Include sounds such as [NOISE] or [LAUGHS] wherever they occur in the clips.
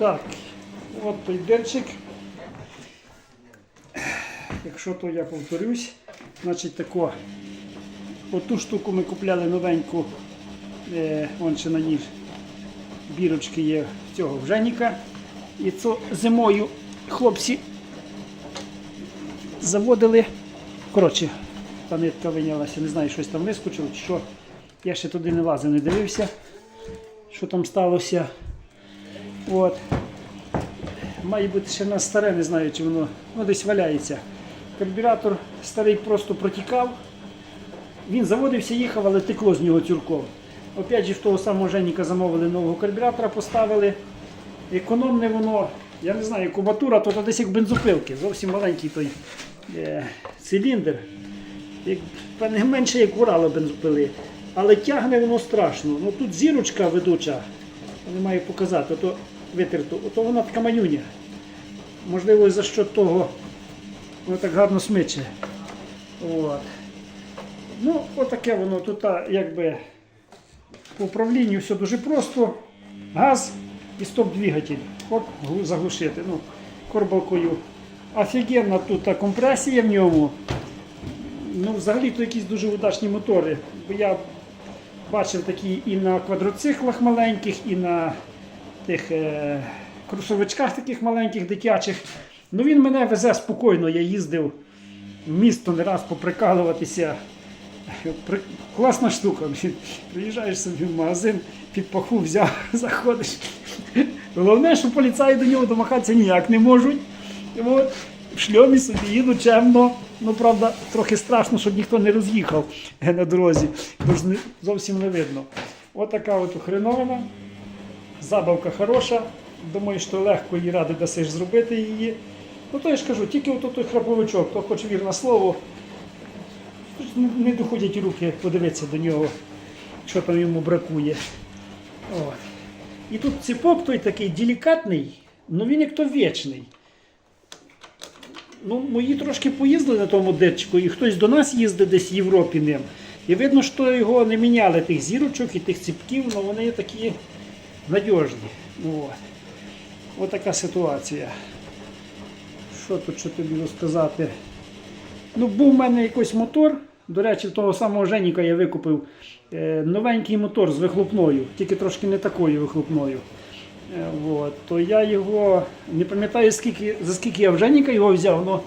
Так, от той дерчик. Якщо то я повторюсь, значить тако. Оту штуку ми купляли новеньку, е, вон ще на ній бірочки є цього в Женіка. І це зимою хлопці заводили. Коротше, та нитка винялася, не знаю, щось там вискочило чи що. Я ще туди не лазив, не дивився, що там сталося. От. Має бути ще на старе, не знаю, чи воно ну, десь валяється. Карбюратор старий просто протікав. Він заводився, їхав, але текло з нього тюрком. Опять же, в того самого Женіка замовили нового карбюратора, поставили. Економне воно, я не знаю, кубатура, то, то десь як бензопилки, зовсім маленький той е, циліндр. Як, певне, менше як Урала бензопили. Але тягне воно страшно. Ну тут зірочка ведуча, не маю показати, то витерто, ото вона така манюня. Можливо, за що того воно так гарно смиче. От. Ну, отаке воно тут, якби по управлінню все дуже просто. Газ і стоп-двигатель. Оп, глу- заглушити. Ну, корбалкою. Офігенна тут компресія в ньому. Ну, взагалі то якісь дуже удачні мотори. Бо я бачив такі і на квадроциклах маленьких, і на тих е, кросовичках таких маленьких дитячих. Ну він мене везе спокійно. Я їздив в місто не раз поприкалуватися. При- Класна штука. Приїжджаєш собі в магазин, під паху взяв, [LAUGHS] заходиш. Головне, що поліцаї до нього домахатися ніяк не можуть. От, в шльомі собі їду чемно. Ну, правда, трохи страшно, щоб ніхто не роз'їхав на дорозі, бо ж зовсім не видно. От така от хреновина. Забавка хороша. Думаю, що легко її ради дасиш зробити її. Ну то я ж кажу, тільки от той храповичок, то хоч вір на слово, не- доходять руки подивитися до нього, що там йому бракує. От. І тут ціпок той такий делікатний, ну він як то вічний. Ну, мої трошки поїздили на тому дечку, і хтось до нас їздив десь в Європі ним. І видно, що його не міняли тих зірочок і тих ціпків, але вони такі надіжні. Ну. От така ситуація. Що тут що тобі розказати? Ну, був в мене якийсь мотор. До речі, того самого Женіка я викупив е, новенький мотор з вихлопною, тільки трошки не такою вихлопною. Е, от. То я його не пам'ятаю, скільки, за скільки я в Женіка його взяв, але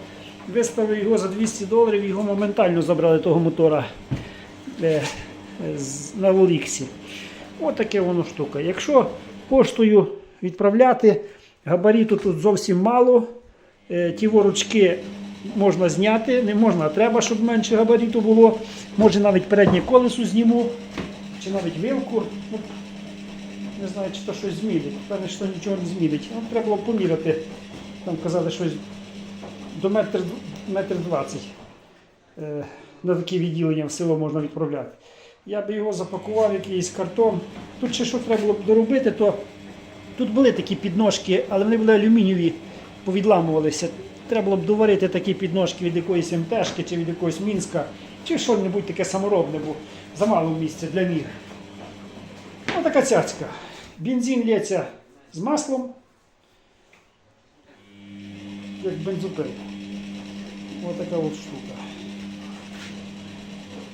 виставив його за 200 доларів, його моментально забрали того мотора е, на Оліксі. Отаке воно штука. Якщо поштою відправляти, габариту тут зовсім мало. Е, Ті воручки можна зняти, не можна, а треба, щоб менше габариту було. Може навіть переднє колесо зніму, чи навіть вилку. Ну, не знаю, чи то щось змілить. Певне, що нічого не змілить. Ну, треба було поміряти. Там казали щось до метр, метр двадцять. Е, на такі відділення в село можна відправляти. Я би його запакував якийсь картон. Тут ще що треба було б доробити, то тут були такі підножки, але вони були алюмінієві, повідламувалися. Треба було б доварити такі підножки від якоїсь МТшки чи від якогось Мінська, чи що-небудь таке саморобне, бо замало місця для них. Ось така цяцька. Бензин лється з маслом, як бензопил. Ось така от штука.